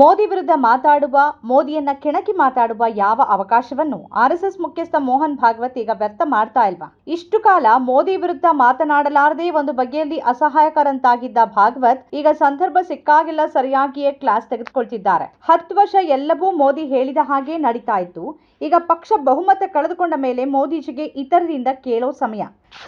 ಮೋದಿ ವಿರುದ್ಧ ಮಾತಾಡುವ, ಮೋದಿಯನ್ನ ಕೆಣಕಿ ಮಾತಾಡುವ ಯಾವ ಅವಕಾಶವನ್ನು ಆರ್ಎಸ್ಎಸ್ ಮುಖ್ಯಸ್ಥ ಮೋಹನ್ ಭಾಗವತ್ ಈಗ ವ್ಯರ್ಥ ಮಾಡ್ತಾ ಇಲ್ವಾ? ಇಷ್ಟು ಕಾಲ ಮೋದಿ ವಿರುದ್ಧ ಮಾತನಾಡಲಾರದೆ ಒಂದು ಬಗೆಯಲ್ಲಿ ಅಸಹಾಯಕರಂತಾಗಿದ್ದ ಭಾಗವತ್ ಈಗ ಸಂದರ್ಭ ಸಿಕ್ಕಾಗೆಲ್ಲ, ಸರಿಯಾಗಿಯೇ ಕ್ಲಾಸ್ ತೆಗೆದುಕೊಳ್ತಿದ್ದಾರೆ. ಹತ್ತು ವರ್ಷ ಎಲ್ಲವೂ ಮೋದಿ ಹೇಳಿದ ಹಾಗೆ ನಡೀತಾ ಇತ್ತು. ಈಗ ಪಕ್ಷ ಬಹುಮತ ಕಳೆದುಕೊಂಡ ಮೇಲೆ ಮೋದಿಜಿಗೆ ಇತರರಿಂದ ಕೇಳೋ ಸಮಯ.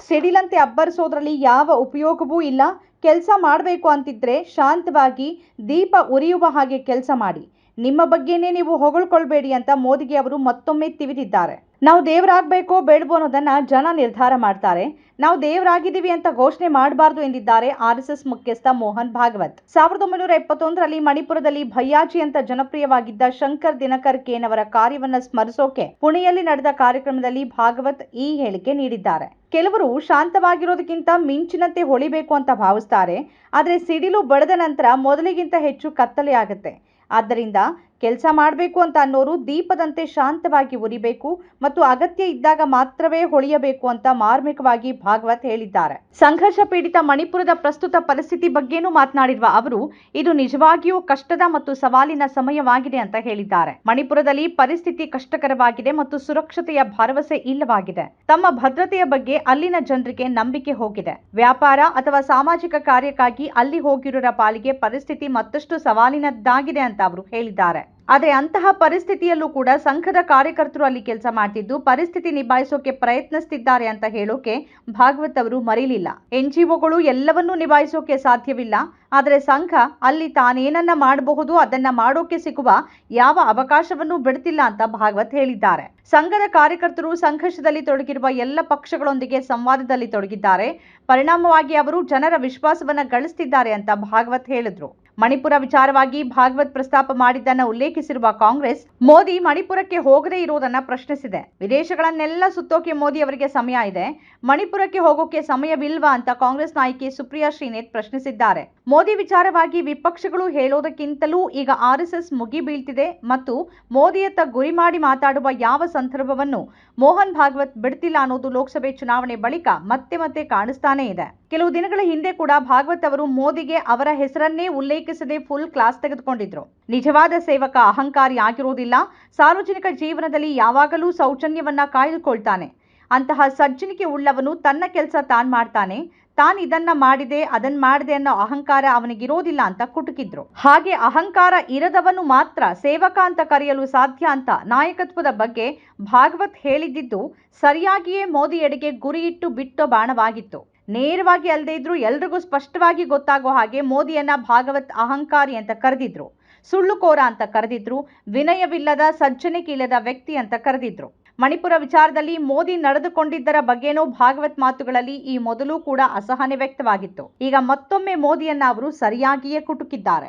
ಸಿಡಿಲಂತೆ ಅಬ್ಬರಿಸೋದ್ರಲ್ಲಿ ಯಾವ ಉಪಯೋಗವೂ ಇಲ್ಲ. ಕೆಲಸ ಮಾಡಬೇಕು ಅಂತಿದ್ರೆ ಶಾಂತವಾಗಿ ದೀಪ ಉರಿಯುವ ಹಾಗೆ ಕೆಲಸ ಮಾಡಿ. ನಿಮ್ಮ ಬಗ್ಗೆನೇ ನೀವು ಹೊಗಳ್ಕೊಳ್ಬೇಡಿ ಅಂತ ಮೋದಿಗೆ ಅವರು ಮತ್ತೊಮ್ಮೆ ತಿವಿದಿದ್ದಾರೆ. ನಾವು ದೇವರಾಗಬೇಕೋ ಬೇಡವೋ ಅನ್ನೋದನ್ನ ಜನ ನಿರ್ಧಾರ ಮಾಡ್ತಾರೆ. ನಾವು ದೇವರಾಗಿದ್ದೀವಿ ಅಂತ ಘೋಷಣೆ ಮಾಡಬಾರ್ದು ಎಂದಿದ್ದಾರೆ ಆರ್ ಎಸ್ ಎಸ್ ಮುಖ್ಯಸ್ಥ ಮೋಹನ್ ಭಾಗವತ್. ಸಾವಿರದ ಒಂಬೈನೂರ ಎಪ್ಪತ್ತೊಂದರಲ್ಲಿ ಮಣಿಪುರದಲ್ಲಿ ಭಯ್ಯಾಜಿ ಅಂತ ಜನಪ್ರಿಯವಾಗಿದ್ದ ಶಂಕರ್ ದಿನಕರ್ ಕೇನವರ ಕಾರ್ಯವನ್ನ ಸ್ಮರಿಸೋಕೆ ಪುಣೆಯಲ್ಲಿ ನಡೆದ ಕಾರ್ಯಕ್ರಮದಲ್ಲಿ ಭಾಗವತ್ ಈ ಹೇಳಿಕೆ ನೀಡಿದ್ದಾರೆ. ಕೆಲವರು ಶಾಂತವಾಗಿರೋದಕ್ಕಿಂತ ಮಿಂಚಿನಂತೆ ಹೊಳಿಬೇಕು ಅಂತ ಭಾವಿಸ್ತಾರೆ. ಆದರೆ ಸಿಡಿಲು ಬಡದ ನಂತರ ಮೊದಲಿಗಿಂತ ಹೆಚ್ಚು ಕತ್ತಲೆ ಆಗುತ್ತೆ. ಆದ್ದರಿಂದ ಕೆಲಸ ಮಾಡಬೇಕು ಅಂತ ಅನ್ನೋರು ದೀಪದಂತೆ ಶಾಂತವಾಗಿ ಉರಿಬೇಕು ಮತ್ತು ಅಗತ್ಯ ಇದ್ದಾಗ ಮಾತ್ರವೇ ಹೊಳೆಯಬೇಕು ಅಂತ ಮಾರ್ಮಿಕವಾಗಿ ಭಾಗವತ್ ಹೇಳಿದ್ದಾರೆ. ಸಂಘರ್ಷ ಪೀಡಿತ ಮಣಿಪುರದ ಪ್ರಸ್ತುತ ಪರಿಸ್ಥಿತಿ ಬಗ್ಗೆನೂ ಮಾತನಾಡಿರುವ ಅವರು, ಇದು ನಿಜವಾಗಿಯೂ ಕಷ್ಟದ ಮತ್ತು ಸವಾಲಿನ ಸಮಯವಾಗಿದೆ ಅಂತ ಹೇಳಿದ್ದಾರೆ. ಮಣಿಪುರದಲ್ಲಿ ಪರಿಸ್ಥಿತಿ ಕಷ್ಟಕರವಾಗಿದೆ ಮತ್ತು ಸುರಕ್ಷತೆಯ ಭರವಸೆ ಇಲ್ಲವಾಗಿದೆ. ತಮ್ಮ ಭದ್ರತೆಯ ಬಗ್ಗೆ ಅಲ್ಲಿನ ಜನರಿಗೆ ನಂಬಿಕೆ ಹೋಗಿದೆ. ವ್ಯಾಪಾರ ಅಥವಾ ಸಾಮಾಜಿಕ ಕಾರ್ಯಕ್ಕಾಗಿ ಅಲ್ಲಿ ಹೋಗಿರೋರ ಪಾಲಿಗೆ ಪರಿಸ್ಥಿತಿ ಮತ್ತಷ್ಟು ಸವಾಲಿನದ್ದಾಗಿದೆ ಅಂತ ಅವರು ಹೇಳಿದ್ದಾರೆ. ಆದರೆ ಅಂತಹ ಪರಿಸ್ಥಿತಿಯಲ್ಲೂ ಕೂಡ ಸಂಘದ ಕಾರ್ಯಕರ್ತರು ಅಲ್ಲಿ ಕೆಲಸ ಮಾಡ್ತಿದ್ದು, ಪರಿಸ್ಥಿತಿ ನಿಭಾಯಿಸೋಕೆ ಪ್ರಯತ್ನಿಸ್ತಿದ್ದಾರೆ ಅಂತ ಹೇಳೋಕೆ ಭಾಗವತ್ ಅವರು ಮರೀಲಿಲ್ಲ ಎನ್ಜಿಒಗಳು ಎಲ್ಲವನ್ನೂ ನಿಭಾಯಿಸೋಕೆ ಸಾಧ್ಯವಿಲ್ಲ, ಆದರೆ ಸಂಘ ಅಲ್ಲಿ ತಾನೇನನ್ನ ಮಾಡಬಹುದು, ಅದನ್ನ ಮಾಡೋಕೆ ಸಿಗುವ ಯಾವ ಅವಕಾಶವನ್ನು ಬಿಡ್ತಿಲ್ಲ ಅಂತ ಭಾಗವತ್ ಹೇಳಿದ್ದಾರೆ. ಸಂಘದ ಕಾರ್ಯಕರ್ತರು ಸಂಘರ್ಷದಲ್ಲಿ ತೊಡಗಿರುವ ಎಲ್ಲ ಪಕ್ಷಗಳೊಂದಿಗೆ ಸಂವಾದದಲ್ಲಿ ತೊಡಗಿದ್ದಾರೆ. ಪರಿಣಾಮವಾಗಿ ಅವರು ಜನರ ವಿಶ್ವಾಸವನ್ನ ಗಳಿಸ್ತಿದ್ದಾರೆ ಅಂತ ಭಾಗವತ್ ಹೇಳಿದ್ರು. ಮಣಿಪುರ ವಿಚಾರವಾಗಿ ಭಾಗವತ್ ಪ್ರಸ್ತಾಪ ಮಾಡಿದ್ದನ್ನು ಉಲ್ಲೇಖಿಸಿರುವ ಕಾಂಗ್ರೆಸ್, ಮೋದಿ ಮಣಿಪುರಕ್ಕೆ ಹೋಗದೇ ಇರುವುದನ್ನ ಪ್ರಶ್ನಿಸಿದೆ. ವಿದೇಶಗಳನ್ನೆಲ್ಲ ಸುತ್ತೋಕೆ ಮೋದಿ ಅವರಿಗೆ ಸಮಯ ಇದೆ. ಮಣಿಪುರಕ್ಕೆ ಹೋಗೋಕೆ ಸಮಯವಿಲ್ವಾ ಅಂತ ಕಾಂಗ್ರೆಸ್ ನಾಯಕಿ ಸುಪ್ರಿಯಾ ಶ್ರೀನೇತ್ ಪ್ರಶ್ನಿಸಿದ್ದಾರೆ. ಮೋದಿ ವಿಚಾರವಾಗಿ ವಿಪಕ್ಷಗಳು ಹೇಳೋದಕ್ಕಿಂತಲೂ ಈಗ ಆರ್ಎಸ್ಎಸ್ ಮುಗಿಬೀಳ್ತಿದೆ ಮತ್ತು ಮೋದಿಯತ್ತ ಗುರಿ ಮಾಡಿ ಮಾತಾಡುವ ಯಾವ ಸಂದರ್ಭವನ್ನು ಮೋಹನ್ ಭಾಗವತ್ ಬಿಡ್ತಿಲ್ಲ ಅನ್ನೋದು ಲೋಕಸಭೆ ಚುನಾವಣೆ ಬಳಿಕ ಮತ್ತೆ ಮತ್ತೆ ಕಾಣಿಸ್ತಾನೇ ಇದೆ. ಕೆಲವು ದಿನಗಳ ಹಿಂದೆ ಕೂಡ ಭಾಗವತ್ ಅವರು ಮೋದಿಗೆ ಅವರ ಹೆಸರನ್ನೇ ಉಲ್ಲೇಖಿಸದೆ ಫುಲ್ ಕ್ಲಾಸ್ ತೆಗೆದುಕೊಂಡಿದ್ರು. ನಿಜವಾದ ಸೇವಕ, ಅಹಂಕಾರಿ ಆಗಿರೋದಿಲ್ಲ ಸಾರ್ವಜನಿಕ ಜೀವನದಲ್ಲಿ ಯಾವಾಗಲೂ ಸೌಜನ್ಯವನ್ನ ಕಾಯ್ದುಕೊಳ್ತಾನೆ. ಅಂತಹ ಸಜ್ಜನಿಕೆ ಉಳ್ಳವನು ತನ್ನ ಕೆಲಸ ತಾನ್ ಮಾಡ್ತಾನೆ. ತಾನ್ ಇದನ್ನ ಮಾಡಿದೆ, ಅದನ್ ಮಾಡಿದೆ ಅನ್ನೋ ಅಹಂಕಾರ ಅವನಿಗಿರೋದಿಲ್ಲ ಅಂತ ಕುಟುಕಿದ್ರು. ಹಾಗೆ ಅಹಂಕಾರ ಇರದವನು ಮಾತ್ರ ಸೇವಕ ಅಂತ ಕರೆಯಲು ಸಾಧ್ಯ ಅಂತ ನಾಯಕತ್ವದ ಬಗ್ಗೆ ಭಾಗವತ್ ಹೇಳಿದ್ದಿದ್ದು, ಸರಿಯಾಗಿಯೇ ಮೋದಿ ಎಡೆಗೆ ಗುರಿಯಿಟ್ಟು ಬಿಟ್ಟೋ ಬಾಣವಾಗಿತ್ತು. ನೇರವಾಗಿ ಅಲ್ಲದೆ ಇದ್ದರೂ ಎಲ್ರಿಗೂ ಸ್ಪಷ್ಟವಾಗಿ ಗೊತ್ತಾಗೋ ಹಾಗೆ ಮೋದಿಯನ್ನ ಭಾಗವತ್ ಅಹಂಕಾರಿ ಅಂತ ಕರೆದಿದ್ರು, ಸುಳ್ಳುಕೋರ ಅಂತ ಕರೆದಿದ್ರು, ವಿನಯವಿಲ್ಲದ ಸಜ್ಜನಿಕಿಲ್ಲದ ವ್ಯಕ್ತಿ ಅಂತ ಕರೆದಿದ್ರು. ಮಣಿಪುರ ವಿಚಾರದಲ್ಲಿ ಮೋದಿ ನಡೆದುಕೊಂಡಿದ್ದರ ಬಗ್ಗೆನೂ ಭಾಗವತ್ ಮಾತುಗಳಲ್ಲಿ ಈ ಮೊದಲು ಕೂಡ ಅಸಹನೆ ವ್ಯಕ್ತವಾಗಿತ್ತು. ಈಗ ಮತ್ತೊಮ್ಮೆ ಮೋದಿಯನ್ನ ಅವರು ಸರಿಯಾಗಿಯೇ ಕುಟುಕಿದ್ದಾರೆ.